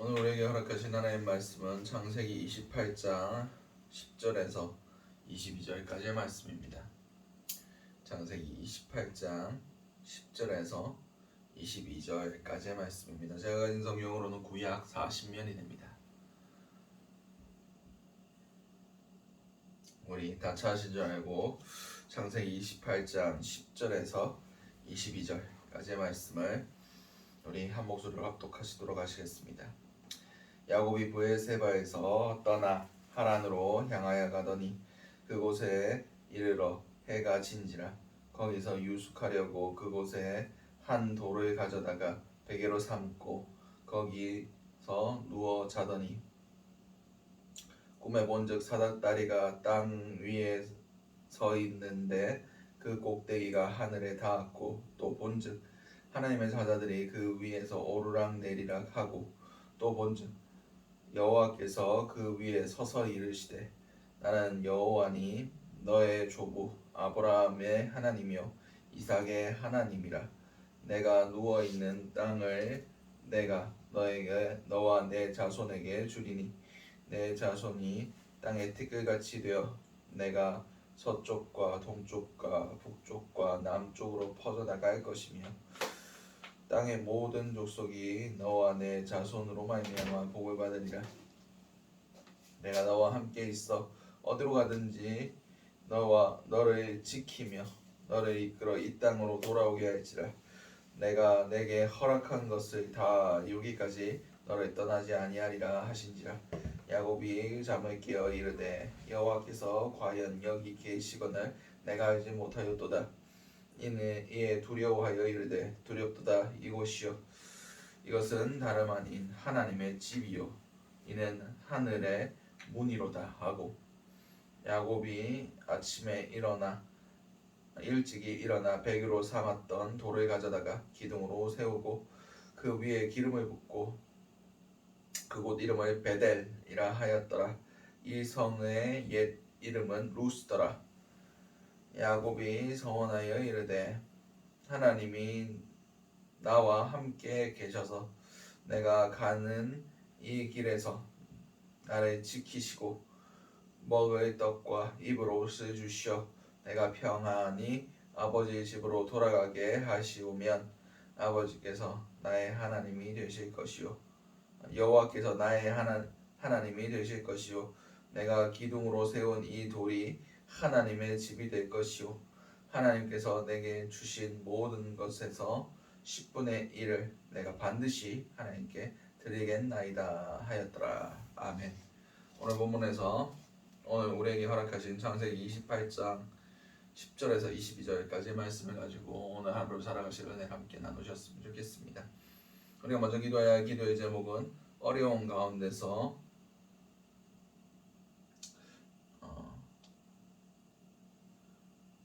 오늘 우리에게 허락하신 하나님 말씀은 창세기 28장 10절에서 22절까지의 말씀입니다. 창세기 28장 10절에서 22절까지의 말씀입니다. 제가 가진 성경으로는 구약 40면이 됩니다. 우리 다 찾으신 줄 알고 창세기 28장 10절에서 22절까지의 말씀을 우리 한 목소리로 합독하시도록 하시겠습니다. 야곱이 브에세바에서 떠나 하란으로 향하여 가더니 그곳에 이르러 해가 진지라. 거기서 유숙하려고 그곳에 한 돌을 가져다가 베개로 삼고 거기서 누워 자더니 꿈에 본즉 사닥다리가 땅 위에 서 있는데 그 꼭대기가 하늘에 닿았고 또 본즉 하나님의 사자들이 그 위에서 오르락 내리락 하고 또 본즉 여호와께서 그 위에 서서 이르시되 나는 여호와니 너의 조부 아브라함의 하나님이요 이삭의 하나님이라. 내가 누워 있는 땅을 내가 너에게 너와 내 자손에게 주리니 내 자손이 땅의 티끌같이 되어 내가 서쪽과 동쪽과 북쪽과 남쪽으로 퍼져 나갈 것이며 땅의 모든 족속이 너와 내 자손으로 말미암아 복을 받으리라. 내가 너와 함께 있어 어디로 가든지 너와 너를 지키며 너를 이끌어 이 땅으로 돌아오게 할지라. 내가 내게 허락한 것을 다 이루기까지 너를 떠나지 아니하리라 하신지라. 야곱이 잠을 깨어 이르되 여호와께서 과연 여기 계시거늘 내가 알지 못하였도다. 이는 이에 두려워하여 이르되 두렵도다 이곳이요 이것은 다름 아닌 하나님의 집이요. 이는 하늘의 문이로다 하고. 야곱이 아침에 일어나 일찍이 일어나 베개로 삼았던 돌을 가져다가 기둥으로 세우고 그 위에 기름을 붓고 그곳 이름을 베델이라 하였더라. 이 성의 옛 이름은 루스더라 야곱이 서원하여 이르되 하나님이 나와 함께 계셔서 내가 가는 이 길에서 나를 지키시고 먹을 떡과 입을 옷을 주시어 내가 평안히 아버지의 집으로 돌아가게 하시오면 아버지께서 나의 하나님이 되실 것이요. 여호와께서 나의 하나, 하나님이 되실 것이요. 내가 기둥으로 세운 이 돌이 하나님의 집이 될 것이요 하나님께서 내게 주신 모든 것에서 10분의 1을 내가 반드시 하나님께 드리겠나이다 하였더라. 아멘. 오늘 본문에서 오늘 우리에게 허락하신 창세기 28장 10절에서 22절까지 말씀을 가지고 오늘 하루를 살아가실 은혜를 함께 나누셨으면 좋겠습니다. 우리가 먼저 기도해야 할 기도의 제목은 어려운 가운데서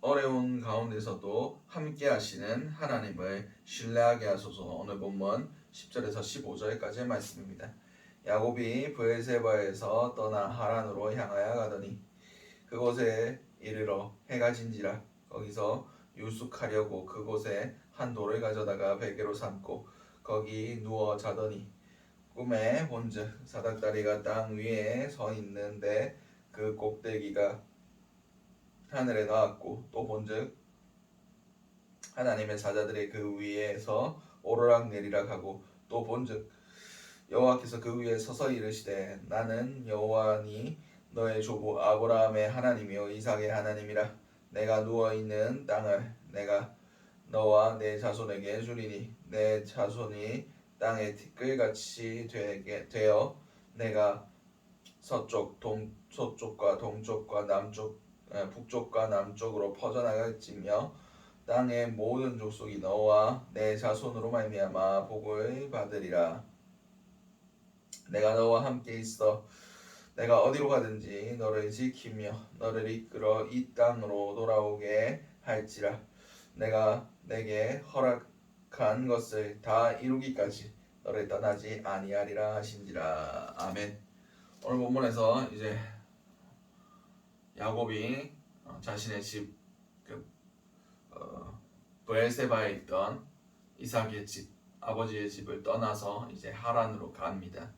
어려운 가운데서도 함께 하시는 하나님을 신뢰하게 하소서 오늘 본문 10절에서 15절까지의 말씀입니다. 야곱이 브엘세바에서 떠나 하란으로 향하여 가더니 그곳에 이르러 해가 진지라 거기서 유숙하려고 그곳에 한 돌을 가져다가 베개로 삼고 거기 누워 자더니 꿈에 본즉 사닥다리가 땅 위에 서 있는데 그 꼭대기가 하늘에 나왔고 또 본즉 하나님의 사자들이 그 위에서 오르락 내리락 하고 또 본즉 여호와께서 그 위에 서서 이르시되 나는 여호와니 너의 조부 아브라함의 하나님이요 이삭의 하나님이라 내가 누워 있는 땅을 내가 너와 내 자손에게 주리니 내 자손이 땅의 티끌같이 되게 되어 내가 서쪽 동 서쪽과 동쪽과 남쪽 예, 북쪽과 남쪽으로 퍼져나갈지며 땅의 모든 족속이 너와 내 자손으로 말미암아 복을 받으리라. 내가 너와 함께 있어 내가 어디로 가든지 너를 지키며 너를 이끌어 이 땅으로 돌아오게 할지라. 내가 내게 허락한 것을 다 이루기까지 너를 떠나지 아니하리라 하신지라. 아멘. 오늘 본문에서 이제 야곱이 어, 자신의 집, 그, 어, 브엘세바에 있던 이삭의 집, 아버지의 집을 떠나서 이제 하란으로 갑니다.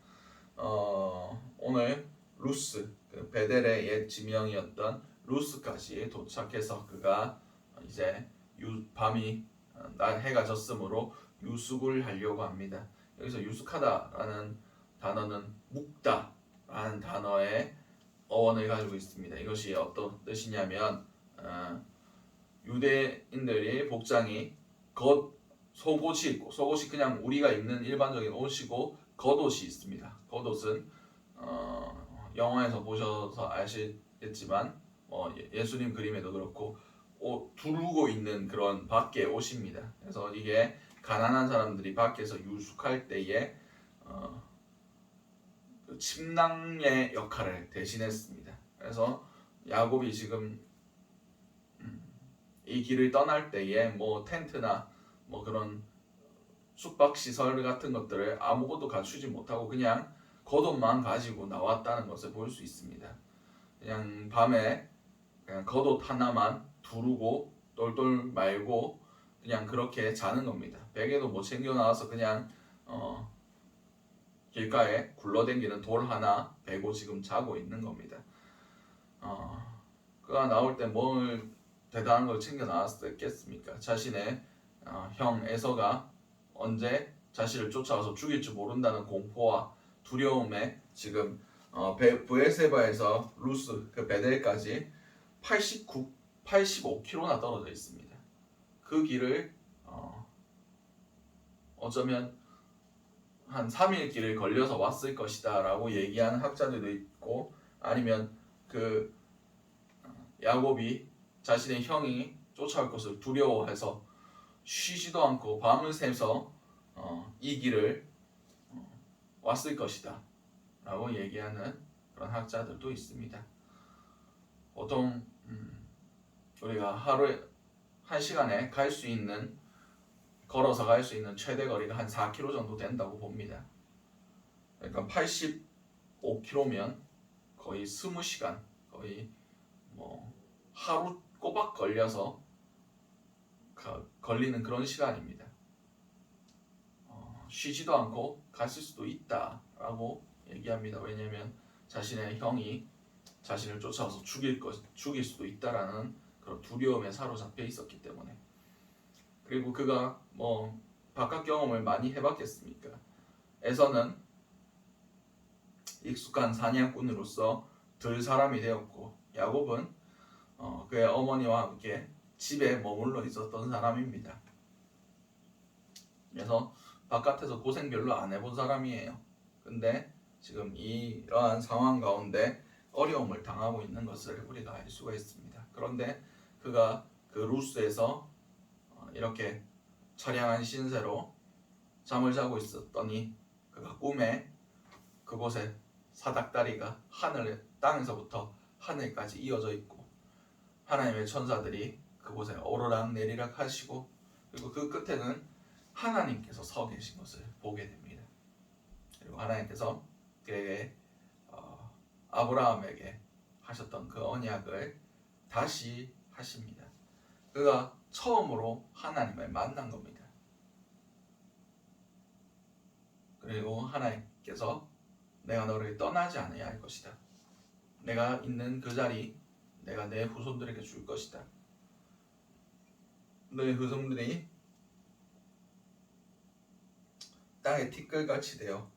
어, 오늘 루스 그 베델의 옛 지명이었던 루스까지 도착해서 그가 이제 유, 밤이 어, 날 해가 졌으므로 유숙을 하려고 합니다. 여기서 유숙하다라는 단어는 묵다라는 단어의 어원을 가지고 있습니다. 이것이 어떤 뜻이냐면 어, 유대인들이 복장이 겉 속옷이 있고 속옷이 그냥 우리가 입는 일반적인 옷이고 겉옷이 있습니다. 겉옷은 어, 영화에서 보셔서 아시겠지만 어, 예- 예수님 그림에도 그렇고 옷 두르고 있는 그런 밖의 옷입니다. 그래서 이게 가난한 사람들이 밖에서 유숙할 때에 어, 그 침낭의 역할을 대신했습니다. 그래서 야곱이 지금 음, 이 길을 떠날 때에 뭐 텐트나 뭐 그런 숙박 시설 같은 것들을 아무것도 갖추지 못하고 그냥 겉옷만 가지고 나왔다는 것을 볼 수 있습니다. 그냥 밤에 그냥 겉옷 하나만 두르고 똘똘 말고 그냥 그렇게 자는 겁니다. 베개도 못 챙겨 나와서 그냥 어, 길가에 굴러댕기는 돌 하나 베고 지금 자고 있는 겁니다. 어, 그가 나올 때 뭘 대단한 걸 챙겨 나왔겠습니까? 자신의 어, 형 에서가 언제 자신을 쫓아와서 죽일지 모른다는 공포와 두려움에 지금 어, 베, 브에세바에서 루스 그 베델까지 89, 85km나 떨어져 있습니다. 그 길을 어, 어쩌면 한 3일 길을 걸려서 왔을 것이다 라고 얘기하는 학자들도 있고 아니면 그 어, 야곱이 자신의 형이 쫓아올 것을 두려워해서 쉬지도 않고 밤을 새서 어, 이 길을 어, 왔을 것이다 라고 얘기하는 그런 학자들도 있습니다. 보통 음, 우리가 하루에 한 시간에 갈 수 있는 걸어서 갈 수 있는 최대 거리가 한 4km 정도 된다고 봅니다. 그러니까 85km면 거의 20시간 거의 뭐 하루 꼬박 걸려서 가- 걸리는 그런 시간입니다. 어, 쉬지도 않고 갔을 수도 있다라고 얘기합니다. 왜냐하면 자신의 형이 자신을 쫓아와서 죽일 것 죽일 수도 있다라는 그런 두려움에 사로잡혀 있었기 때문에 그리고 그가 뭐 바깥 경험을 많이 해봤겠습니까? 에서는 익숙한 사냥꾼으로서 들 사람이 되었고 야곱은 어, 그의 어머니와 함께 집에 머물러 있었던 사람입니다. 그래서 바깥에서 고생 별로 안 해본 사람이에요. 근데 지금 이러한 상황 가운데 어려움을 당하고 있는 것을 우리가 알 수가 있습니다. 그런데 그가 그 루스에서 어, 이렇게 처량한 신세로 잠을 자고 있었더니 그가 꿈에 그곳에 사닥다리가 하늘 땅에서부터 하늘까지 이어져 있고 하나님의 천사들이 그곳에 오르락 내리락 하시고 그리고 그 끝에는 하나님께서 서 계신 것을 보게 됩니다. 그리고 하나님께서 그에게 어, 아브라함에게 하셨던 그 언약을 다시 하십니다. 그가 처음으로 하나님을 만난 겁니다. 그리고 하나님께서 내가 너를 떠나지 않아야 할 것이다. 내가 있는 그 자리 내가 내 후손들에게 줄 것이다. 너의 후손들이 땅의 티끌같이 되어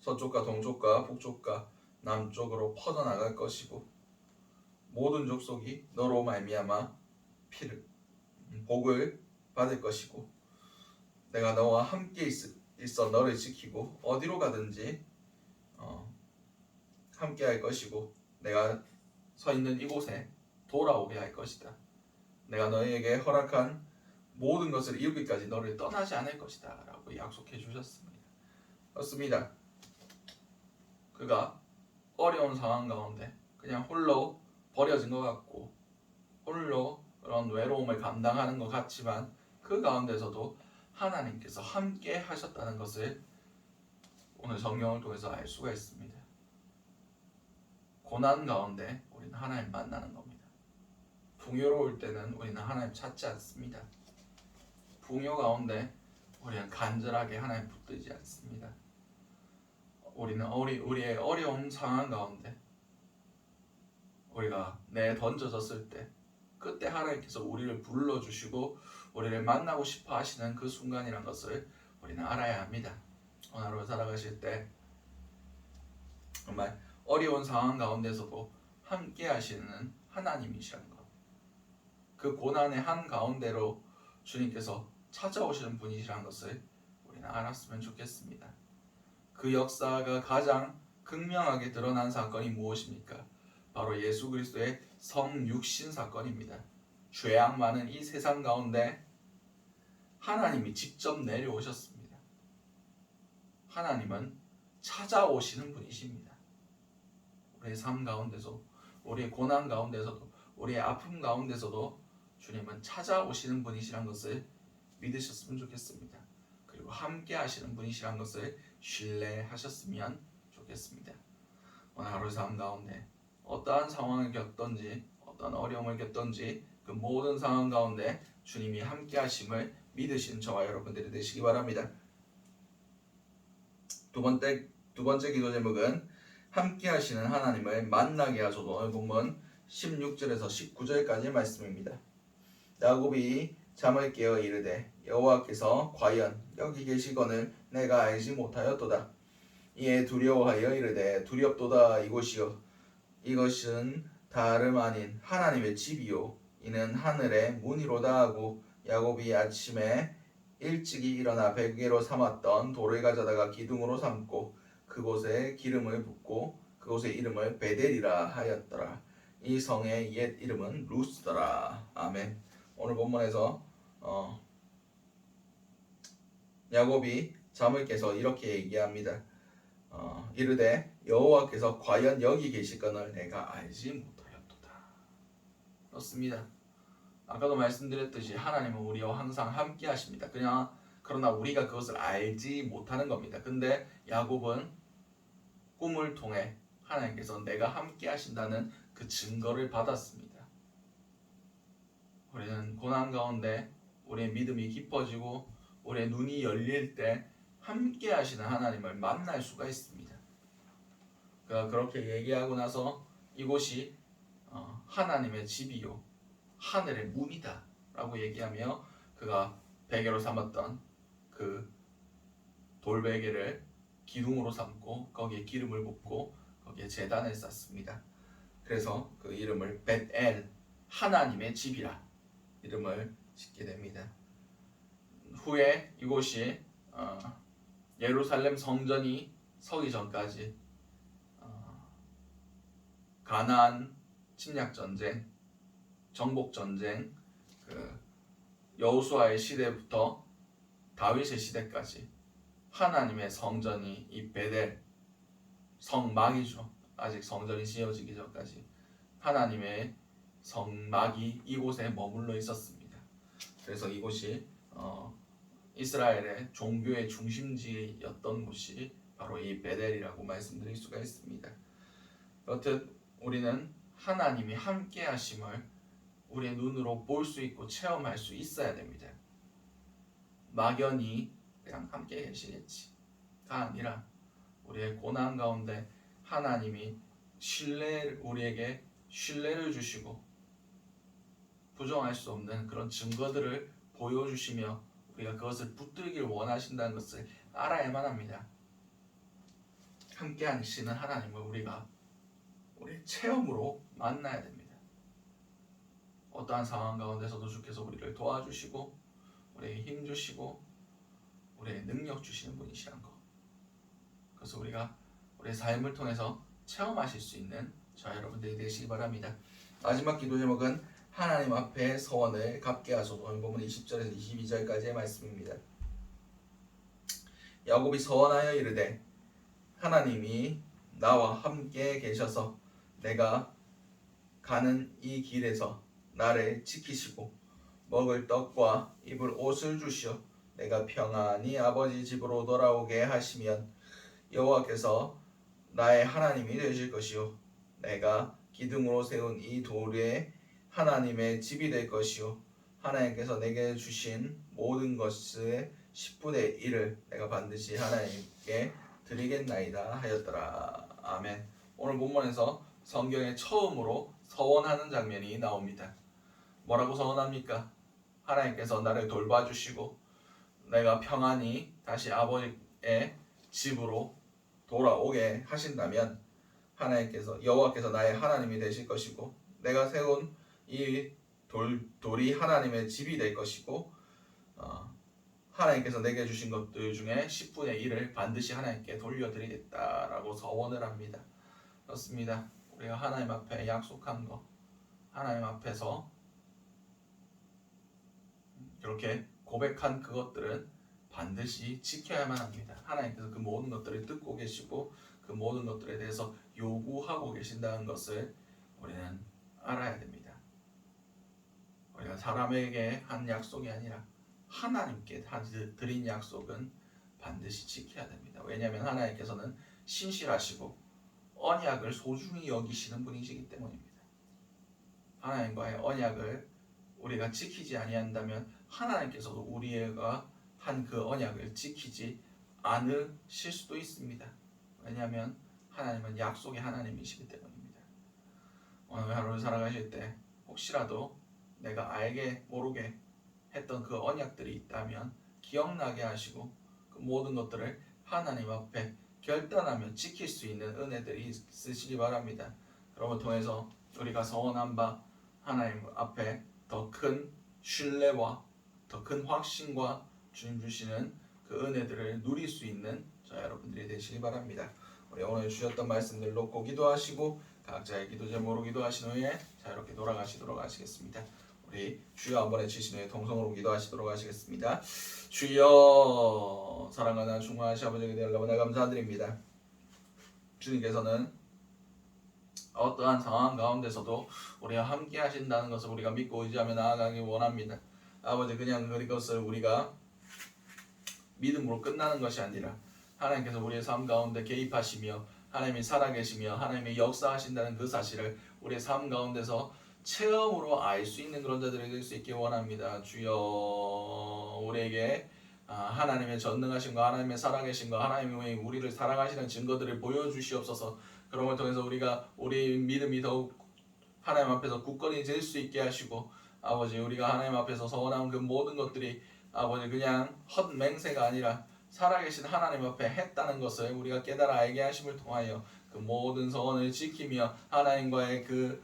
서쪽과 동쪽과 북쪽과 남쪽으로 퍼져나갈 것이고 모든 족속이 너로 말미암아 피를 복을 받을 것이고 내가 너와 함께 있, 있어 너를 지키고 어디로 가든지 어, 함께 할 것이고 내가 서 있는 이곳에 돌아오게 할 것이다. 내가 너희에게 허락한 모든 것을 이루기까지 너를 떠나지 않을 것이다. 라고 약속해 주셨습니다. 그렇습니다. 그가 어려운 상황 가운데 그냥 홀로 버려진 것 같고 홀로 그런 외로움을 감당하는 것 같지만 그 가운데서도 하나님께서 함께 하셨다는 것을 오늘 성경을 통해서 알 수가 있습니다. 고난 가운데 우리는 하나님 만나는 겁니다. 풍요로울 때는 우리는 하나님 찾지 않습니다. 풍요 가운데 우리는 간절하게 하나님 붙들지 않습니다. 우리는 우리 우리의 어려운 상황 가운데 우리가 내 던져졌을 때 그때 하나님께서 우리를 불러 주시고 우리를 만나고 싶어 하시는 그 순간이란 것을 우리는 알아야 합니다. 오늘 하루 살아가실 때 정말 어려운 상황 가운데서도 함께 하시는 하나님이시라는 것. 그 고난의 한 가운데로 주님께서 찾아오시는 분이시라는 것을 우리는 알았으면 좋겠습니다. 그 역사가 가장 극명하게 드러난 사건이 무엇입니까? 바로 예수 그리스도의 성육신 사건입니다. 죄악 많은 이 세상 가운데 하나님이 직접 내려오셨습니다. 하나님은 찾아오시는 분이십니다. 우리의 삶 가운데서, 우리의 고난 가운데서도, 우리의 아픔 가운데서도 주님은 찾아오시는 분이시란 것을 믿으셨으면 좋겠습니다. 그리고 함께 하시는 분이시란 것을 신뢰하셨으면 좋겠습니다. 오늘 하루 삶 가운데 어떠한 상황을 겪던지 어떠한 어려움을 겪던지 그 모든 상황 가운데 주님이 함께 하심을 믿으신 저와 여러분들이 되시기 바랍니다. 두 번째 두 번째 기도 제목은 함께 하시는 하나님을 만나게 하소서. 오늘 본문 16절에서 19절까지의 말씀입니다. 야곱이 잠을 깨어 이르되 여호와께서 과연 여기 계시거늘 내가 알지 못하였도다. 이에 두려워하여 이르되 두렵도다 이곳이요 이것은 다름 아닌 하나님의 집이요 이는 하늘의 문이로다 하고 야곱이 아침에 일찍이 일어나 베개로 삼았던 돌을 가져다가 기둥으로 삼고 그곳에 기름을 붓고 그곳의 이름을 베델이라 하였더라. 이 성의 옛 이름은 루스더라. 아멘. 오늘 본문에서 어, 야곱이 잠을 깨서 이렇게 얘기합니다. 어, 이르되 여호와께서 과연 여기 계실거늘 내가 알지 못하였도다. 그렇습니다. 아까도 말씀드렸듯이 하나님은 우리와 항상 함께 하십니다. 그냥 그러나 우리가 그것을 알지 못하는 겁니다. 근데 야곱은 꿈을 통해 하나님께서 내가 함께 하신다는 그 증거를 받았습니다. 우리는 고난 가운데 우리의 믿음이 깊어지고 우리의 눈이 열릴 때 함께 하시는 하나님을 만날 수가 있습니다. 그가 그렇게 얘기하고 나서 이곳이 어, 하나님의 집이요 하늘의 문이다 라고 얘기하며 그가 베개로 삼았던 그 돌베개를 기둥으로 삼고 거기에 기름을 붓고 거기에 제단을 쌓습니다. 그래서 그 이름을 벳엘 하나님의 집이라 이름을 짓게 됩니다. 후에 이곳이 어, 예루살렘 성전이 서기 전까지 어, 가나안 침략 전쟁, 정복 전쟁, 그 여호수아의 시대부터 다윗의 시대까지 하나님의 성전이 이 베델 성막이죠. 아직 성전이 지어지기 전까지 하나님의 성막이 이곳에 머물러 있었습니다. 그래서 이곳이 어, 이스라엘의 종교의 중심지였던 곳이 바로 이 베델이라고 말씀드릴 수가 있습니다. 여튼 우리는 하나님이 함께 하심을 우리의 눈으로 볼 수 있고 체험할 수 있어야 됩니다. 막연히 그냥 함께 계시겠지가 아니라 우리의 고난 가운데 하나님이 신뢰 우리에게 신뢰를 주시고 부정할 수 없는 그런 증거들을 보여주시며 우리가 그것을 붙들길 원하신다는 것을 알아야만 합니다. 함께 하시는 하나님을 우리가 우리의 체험으로 만나야 됩니다. 어떠한 상황 가운데서도 주께서 우리를 도와주시고 우리에게 힘 주시고 우리의 능력 주시는 분이시란 것. 그래서 우리가 우리의 삶을 통해서 체험하실 수 있는 저 여러분들이 되시기 바랍니다. 마지막 기도 제목은 하나님 앞에 서원을 갚게 하소서. 본문 20절에서 22절까지의 말씀입니다. 야곱이 서원하여 이르되 하나님이 나와 함께 계셔서 내가 가는 이 길에서 나를 지키시고 먹을 떡과 입을 옷을 주시어 내가 평안히 아버지 집으로 돌아오게 하시면 여호와께서 나의 하나님이 되실 것이요 내가 기둥으로 세운 이 돌에 하나님의 집이 될 것이요 하나님께서 내게 주신 모든 것의 10분의 1을 내가 반드시 하나님께 드리겠나이다 하였더라. 아멘. 오늘 본문에서 성경에 처음으로 서원하는 장면이 나옵니다. 뭐라고 서원합니까? 하나님께서 나를 돌봐주시고 내가 평안히 다시 아버지의 집으로 돌아오게 하신다면 하나님께서 여호와께서 나의 하나님이 되실 것이고 내가 세운 이 돌, 돌이 하나님의 집이 될 것이고 어, 하나님께서 내게 주신 것들 중에 10분의 1을 반드시 하나님께 돌려드리겠다라고 서원을 합니다. 그렇습니다. 우리가 하나님 앞에 약속한 거 하나님 앞에서 이렇게 고백한 그것들은 반드시 지켜야만 합니다. 하나님께서 그 모든 것들을 듣고 계시고 그 모든 것들에 대해서 요구하고 계신다는 것을 우리는 알아야 됩니다. 우리가 사람에게 한 약속이 아니라 하나님께 한- 드린 약속은 반드시 지켜야 됩니다. 왜냐하면 하나님께서는 신실하시고 언약을 소중히 여기시는 분이시기 때문입니다. 하나님과의 언약을 우리가 지키지 아니한다면 하나님께서도 우리가 한 그 언약을 지키지 않으실 수도 있습니다. 왜냐하면 하나님은 약속의 하나님이시기 때문입니다. 오늘 하루를 살아가실 때 혹시라도 내가 알게 모르게 했던 그 언약들이 있다면 기억나게 하시고 그 모든 것들을 하나님 앞에 결단하며 지킬 수 있는 은혜들이 있으시기 바랍니다. 그러고 통해서 우리가 서원한 바 하나님 앞에 더 큰 신뢰와 더 큰 확신과 주님 주시는 그 은혜들을 누릴 수 있는 저 여러분들이 되시기 바랍니다. 우리 오늘 주셨던 말씀들 놓고 기도하시고 각자의 기도 제목으로 기도하신 후에 자유롭게 돌아가시도록 하시겠습니다. 우리 주여 한번 후에 동성으로 기도하시도록 하시겠습니다. 주여 사랑하는 중화하시 아버지에게 대하여 너무나 감사드립니다. 주님께서는 어떠한 상황 가운데서도 우리와 함께 하신다는 것을 우리가 믿고 의지하며 나아가기 원합니다. 아버지 그냥 그것을 우리가 믿음으로 끝나는 것이 아니라 하나님께서 우리의 삶 가운데 개입하시며 하나님이 살아계시며 하나님이 역사하신다는 그 사실을 우리의 삶 가운데서 체험으로 알 수 있는 그런 자들이 될 수 있기 원합니다. 주여 우리에게 아, 하나님의 전능하신과 하나님의 살아계신과 하나님의 우리를 사랑하시는 증거들을 보여주시옵소서. 그런 걸 통해서 우리가 우리 믿음이 더욱 하나님 앞에서 굳건히 질 수 있게 하시고 아버지 우리가 하나님 앞에서 서원한 그 모든 것들이 아버지 그냥 헛 맹세가 아니라 살아계신 하나님 앞에 했다는 것을 우리가 깨달아 알게 하심을 통하여 그 모든 서원을 지키며 하나님과의 그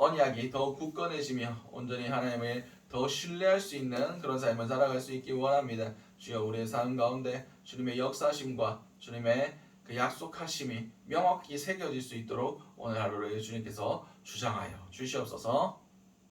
언약이 더 굳건해지며 온전히 하나님을 더 신뢰할 수 있는 그런 삶을 살아갈 수 있기 원합니다. 주여 우리의 삶 가운데 주님의 역사심과 주님의 그 약속하심이 명확히 새겨질 수 있도록 오늘 하루를 주님께서 주장하여 주시옵소서.